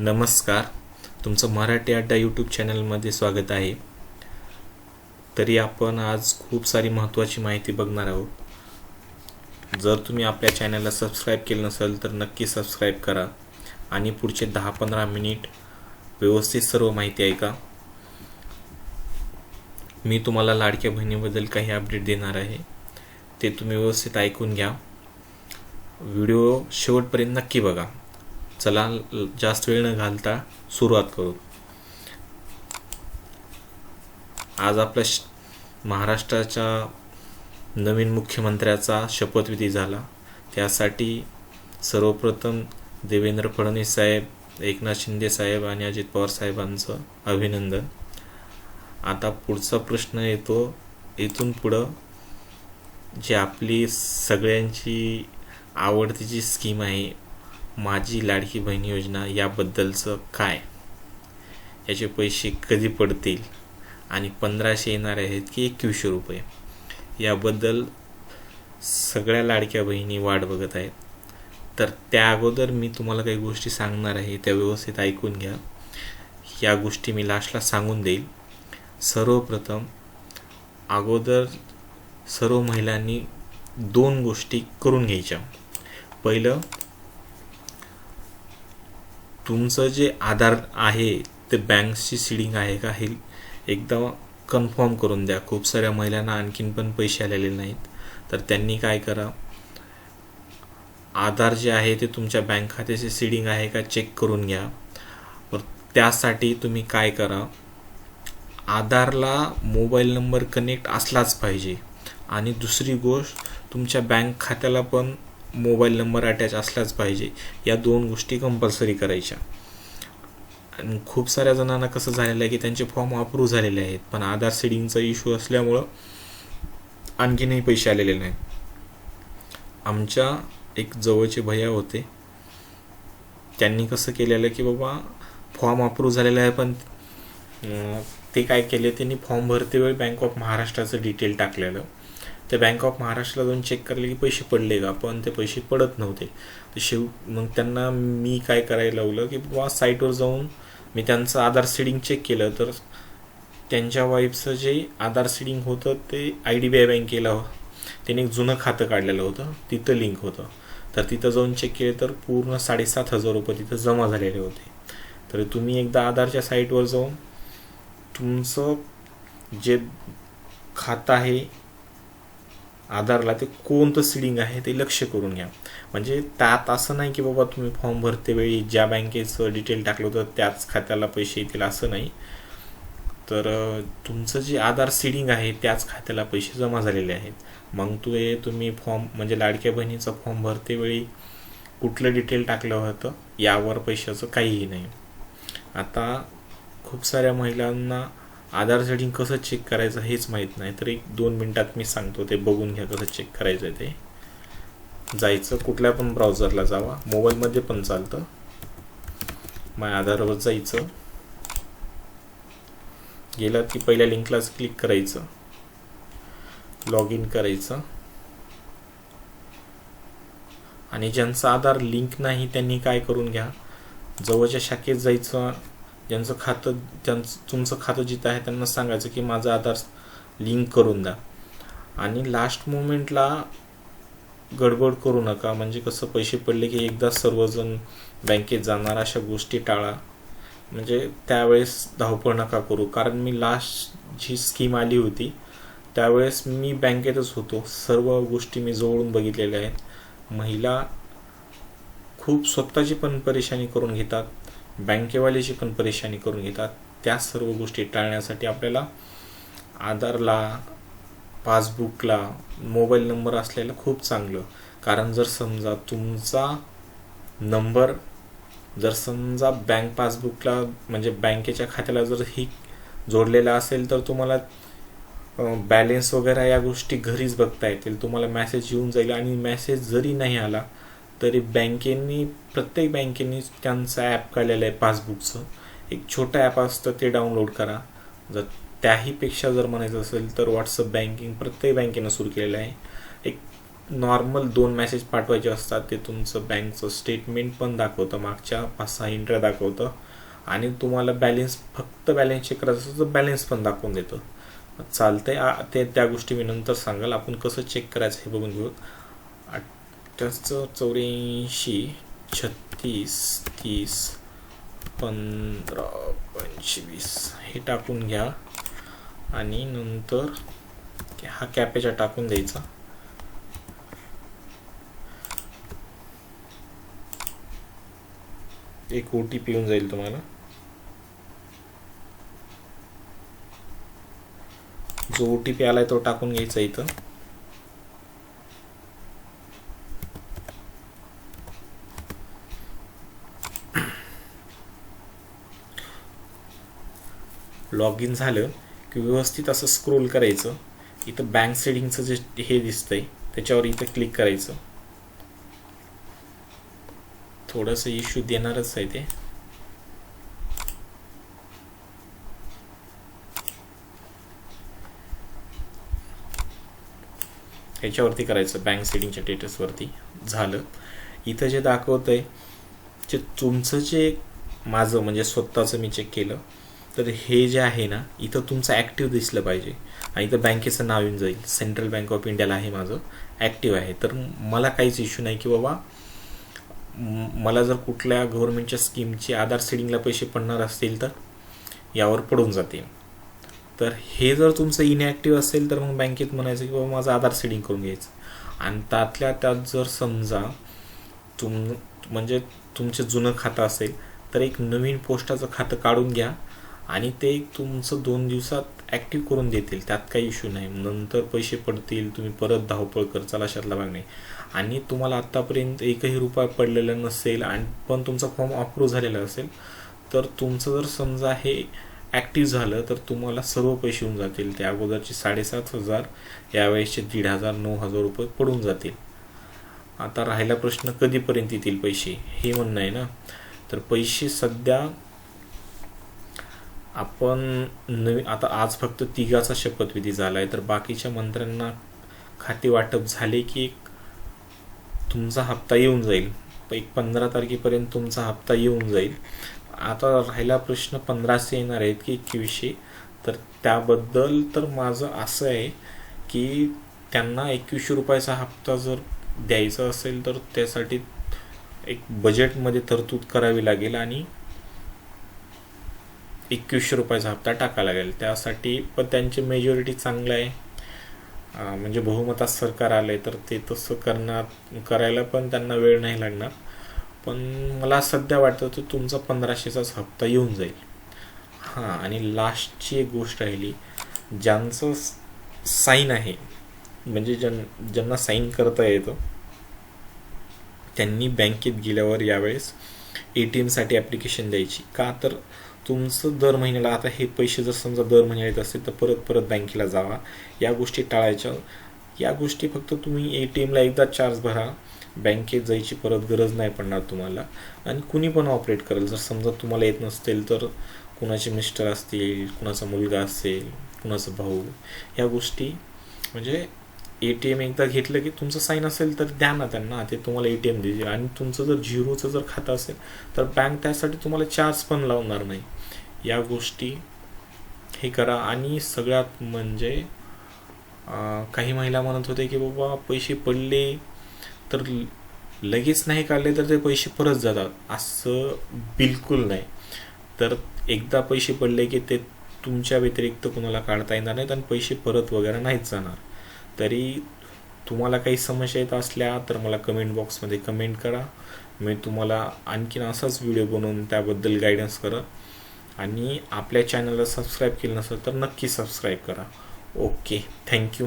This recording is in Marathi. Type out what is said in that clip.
नमस्कार. तुमचं मराठी अड्डा यूट्यूब चॅनलमध्ये स्वागत आहे. तरी आपण आज खूप सारी महत्त्वाची माहिती बघणार आहोत. जर तुम्ही आपल्या चॅनलला सबस्क्राईब केलं नसेल तर नक्की सबस्क्राईब करा. आणि पुढचे दहा पंधरा मिनिट व्यवस्थित सर्व माहिती ऐका. मी तुम्हाला लाडक्या बहिणीबद्दल काही अपडेट देणार आहे. ते तुम्ही व्यवस्थित ऐकून घ्या. व्हिडिओ शेवटपर्यंत नक्की बघा. चला जास्त वेळ न घालता सुरुवात करू. आज आपल्या श- महाराष्ट्राच्या नवीन मुख्यमंत्र्याचा शपथविधी झाला. त्यासाठी सर्वप्रथम देवेंद्र फडणवीस साहेब एकनाथ शिंदे साहेब आणि अजित पवार साहेबांचं अभिनंदन. आता पुढचा प्रश्न येतो इथून पुढं जी आपली सगळ्यांची आवडती जी स्कीम आहे माझी लाडकी बहीण योजना याबद्दलचं काय? याचे पैसे कधी पडतील? आणि पंधराशे येणार आहेत की एकवीसशे रुपये? याबद्दल सगळ्या लाडक्या बहिणी वाट बघत आहेत. तर त्या अगोदर मी तुम्हाला काही गोष्टी सांगणार आहे त्या व्यवस्थित ऐकून घ्या. या गोष्टी मी लास्टला सांगून देईल. सर्वप्रथम अगोदर सर्व महिलांनी दोन गोष्टी करून घ्यायच्या. पहिलं तुमचं जे आधार आहे ते बँकची सिडिंग आहे का? हे एकदा कन्फर्म करून द्या. खूप साऱ्या महिलांना आणखीन पण पैसे आलेले नाहीत. तर त्यांनी काय करा? आधार जे आहे ते तुमच्या बँक खात्याचे सिडिंग आहे का? चेक करून घ्या. त्यासाठी तुम्ही काय करा? आधारला मोबाईल नंबर कनेक्ट असलाच पाहिजे. आणि दुसरी गोष्ट तुमच्या बँक खात्याला पण मोबाईल नंबर अटॅच असलाच पाहिजे. या दोन गोष्टी कंपल्सरी करायच्या. आणि खूप साऱ्या जणांना कसं झालेलं आहे की त्यांचे फॉर्म अप्रूव्ह झालेले आहेत. पण आधार सीडिंगचा इश्यू असल्यामुळं आणखीनही पैसे आलेले नाहीत. आमच्या एक जवळचे भैया होते. त्यांनी कसं केलेलं की बाबा फॉर्म अप्रूव्ह झालेला आहे पण ते काय केले त्यांनी फॉर्म भरते वेळी बँक ऑफ महाराष्ट्राचं डिटेल टाकलेलं. ते बँक ऑफ महाराष्ट्राला जाऊन चेक करले की पैसे पडले का? पण ते पैसे पडत नव्हते. तर शेव मग त्यांना मी काय करायला लावलं की बाबा साईटवर जाऊन मी त्यांचं आधार सीडिंग चेक केलं. तर त्यांच्या वाईफचं जे आधार सीडिंग होतं ते आय डी बी आय बँकेला त्यांनी एक जुनं खातं काढलेलं होतं. तिथं लिंक होतं. तर तिथं जाऊन चेक केलं तर पूर्ण साडेसात हजार रुपये तिथं जमा झालेले होते. तर तुम्ही एकदा आधारच्या साईटवर जाऊन तुमचं जे खातं आहे आधारला ते कोणतं सिडिंग आहे ते लक्ष करून घ्या. म्हणजे त्यात असं नाही की बाबा तुम्ही फॉर्म भरते वेळी ज्या बँकेचं डिटेल टाकलं होतं त्याच खात्याला पैसे येतील असं नाही. तर तुमचं जे आधार सिडिंग आहे त्याच खात्याला पैसे जमा झालेले आहेत. मग ते तुम्ही फॉर्म म्हणजे लाडक्या बहिणीचा फॉर्म भरते वेळी कुठलं डिटेल टाकलं होतं यावर पैशाचं काहीही नाही. आता खूप साऱ्या महिलांना आधार सेटिंग कसं चेक करायचं हेच माहीत नाही. तर एक दोन मिनिटात मी सांगतो ते बघून घ्या कसं चेक करायचं आहे ते. जायचं कुठल्या पण ब्राउझरला जावा. मोबाईलमध्ये पण चालतं. माय आधारवर जायचं. गेलं की पहिल्या लिंकलाच क्लिक करायचं. लॉग इन करायचं. आणि ज्यांचं आधार लिंक नाही त्यांनी काय करून घ्या? जवळच्या शाखेत जायचं. ज्यांचं खातं त्यांचं तुमचं खातं जिथं आहे त्यांना सांगायचं की माझं आधार लिंक करून द्या. आणि लास्ट मोमेंटला गडबड करू नका. म्हणजे कसं पैसे पडले की एकदा सर्वजण बँकेत जाणार अशा गोष्टी टाळा. म्हणजे त्यावेळेस धावपळ नका करू. कारण मी लास्ट जी स्कीम आली होती त्यावेळेस मी बँकेतच होतो. सर्व गोष्टी मी जवळून बघितलेल्या आहेत. महिला खूप स्वतःची पण परेशानी करून घेतात. बँकेवाल्याची पण परेशानी करून घेतात. त्या सर्व गोष्टी टाळण्यासाठी आपल्याला आधारला पासबुकला मोबाईल नंबर असलेला खूप चांगलं. कारण जर समजा तुमचा नंबर जर समजा बँक पासबुकला म्हणजे बँकेच्या खात्याला जर ही जोडलेला असेल तर तुम्हाला बॅलेन्स वगैरे या गोष्टी घरीच बघता येतील. तुम्हाला मेसेज येऊन जाईल आणि मेसेज जरी नाही आला तरी बँकेनी प्रत्येक बँकेनी त्यांचं ॲप काढलेलं आहे पासबुकचं एक छोटं ॲप असतं ते डाउनलोड करा. जर त्याहीपेक्षा जर म्हणायचं असेल तर व्हॉट्सअप बँकिंग प्रत्येक बँकेनं सुरू केलेलं आहे. एक नॉर्मल दोन मेसेज पाठवायचे असतात ते तुमचं बँकचं स्टेटमेंट पण दाखवतं मागच्या पाच सहा इंट्रा दाखवतं. आणि तुम्हाला बॅलेन्स फक्त बॅलेन्स चेक करायचं असेल तर बॅलेन्स पण दाखवून देतं. चालतंय आ- ते त्या गोष्टी मी नंतर सांगाल. आपण कसं चेक करायचं हे बघून घेऊ अठ्ठ्याहत्तर चौऱ्याऐंशी छत्तीस तीस पंधरा पंचवीस. हे टाकून घ्या. आणि नंतर हा कॅपेचा टाकून द्यायचा. एक ओ टी पी येऊन जाईल तुम्हाला. जो ओ टी पी आलाय तो टाकून घ्यायचा इथं. लॉग इन झालं की व्यवस्थित असं स्क्रोल करायचं. इथं बँक सेडिंगचं जे हे दिसतंय त्याच्यावर इथं क्लिक करायचं. थोडंसं इश्यू देणारच आहे ते. ह्याच्यावरती करायचं बँक सेडिंगच्या स्टेटसवरती झालं. इथं जे दाखवत आहे जे तुमचं जे माझं म्हणजे स्वतःचं मी चेक केलं तर हे जे आहे ना इथं तुमचं ॲक्टिव्ह दिसलं पाहिजे. आणि इथं बँकेचं नाव येऊन जाईल. सेंट्रल बँक ऑफ इंडियाला आहे माझं. ॲक्टिव्ह आहे. तर मला काहीच इश्यू नाही की बाबा मला जर कुठल्या गव्हर्नमेंटच्या स्कीमचे आधार सेडिंगला पैसे पडणार असतील तर यावर पडून जातील. तर हे जर तुमचं इनॲक्टिव्ह असेल तर मग बँकेत म्हणायचं की बाबा माझं आधार सेडिंग करून घ्यायचं. आणि त्यातल्या त्यात जर समजा तुम म्हणजे तुमचं जुनं खातं असेल तर एक नवीन पोस्टाचं खातं काढून घ्या. आणि ते एक तुमचं दोन दिवसात ॲक्टिव्ह करून देतील. त्यात काही इश्यू नाही. नंतर पैसे पडतील तुम्ही परत धावपळ करचाल अशातला भाग नाही. आणि तुम्हाला आत्तापर्यंत एकही रुपया पडलेला नसेल आणि पण तुमचा फॉर्म अप्रूव्ह झालेला असेल तर तुमचं जर समजा हे ॲक्टिव्ह झालं तर तुम्हाला सर्व पैसे होऊन जातील. त्या अगोदरचे साडेसात हजार यावेळेसचे दीड हजार नऊ हजार रुपये पडून जातील. आता राहिला प्रश्न कधीपर्यंत येतील पैसे? हे म्हणणं आहे ना? तर पैसे सध्या आपण नवीन आता आज फक्त तिघाचा शपथविधी झाला आहे तर बाकीच्या मंत्र्यांना खाते वाटप झाले की एक तुमचा हप्ता येऊन जाईल. एक पंधरा तारखेपर्यंत तुमचा हप्ता येऊन जाईल. आता राहिला प्रश्न पंधराशे येणार आहेत की एकवीसशे? तर त्याबद्दल तर माझं असं आहे की त्यांना एकवीसशे रुपयाचा हप्ता जर द्यायचा असेल तर त्यासाठी एक बजेटमध्ये तरतूद करावी लागेल आणि एकवीसशे रुपयाचा हप्ता टाकावा लागेल. त्यासाठी पण त्यांची मेजॉरिटी चांगलं आहे. म्हणजे बहुमतात सरकार आलं आहे तर ते तसं करणार करायला पण त्यांना वेळ नाही लागणार. पण मला सध्या वाटतं तर तुमचा पंधराशेचाच हप्ता येऊन जाईल. हां आणि लास्टची एक गोष्ट राहिली ज्यांचं साईन आहे म्हणजे ज्यां ज्यांना साईन करता येतं त्यांनी बँकेत गेल्यावर यावेळेस ए टी एमसाठी ॲप्लिकेशन द्यायची. का तर तुमचं दर महिन्याला आता हे पैसे जर समजा दर महिन्याला येत असतील तर परत परत बँकेला जावा. या गोष्टी टाळायच्या. या गोष्टी फक्त तुम्ही ए टी एमला एकदा चार्ज भरा. बँकेत जायची परत गरज नाही पडणार तुम्हाला. आणि कुणी पण ऑपरेट करेल. जर समजा तुम्हाला येत नसतील तर कुणाचे मिस्टर असतील कुणाचा मुलगा असेल कुणाचा भाऊ ह्या गोष्टी. म्हणजे ए टी एम एकदा घेतलं की तुमचं साईन असेल तर द्या ना त्यांना. ते तुम्हाला ए टी एम देतील. आणि तुमचं जर झिरोचं जर खातं असेल तर बँक त्यासाठी तुम्हाला चार्ज पण लावणार नाही. या गोष्टी हे करा. आणि सगळ्यात म्हणजे काही महिला म्हणत होते की बाबा पैसे पडले तर लगेच नाही काढले तर ते पैसे परत जातात. असं बिलकुल नाही. तर एकदा पैसे पडले की ते तुमच्या व्यतिरिक्त कोणाला काढता येणार नाहीत आणि पैसे परत वगैरे नाहीच जाणार. तरी तुम्हाला काही समस्या येत असल्या तर मला कमेंट बॉक्समध्ये कमेंट करा. मी तुम्हाला आणखीन असाच व्हिडिओ बनवून त्याबद्दल गायडन्स करा आणि आपल्या चॅनलला सबस्क्राईब केलं नसेल तर नक्की सबस्क्राईब करा. Okay thank you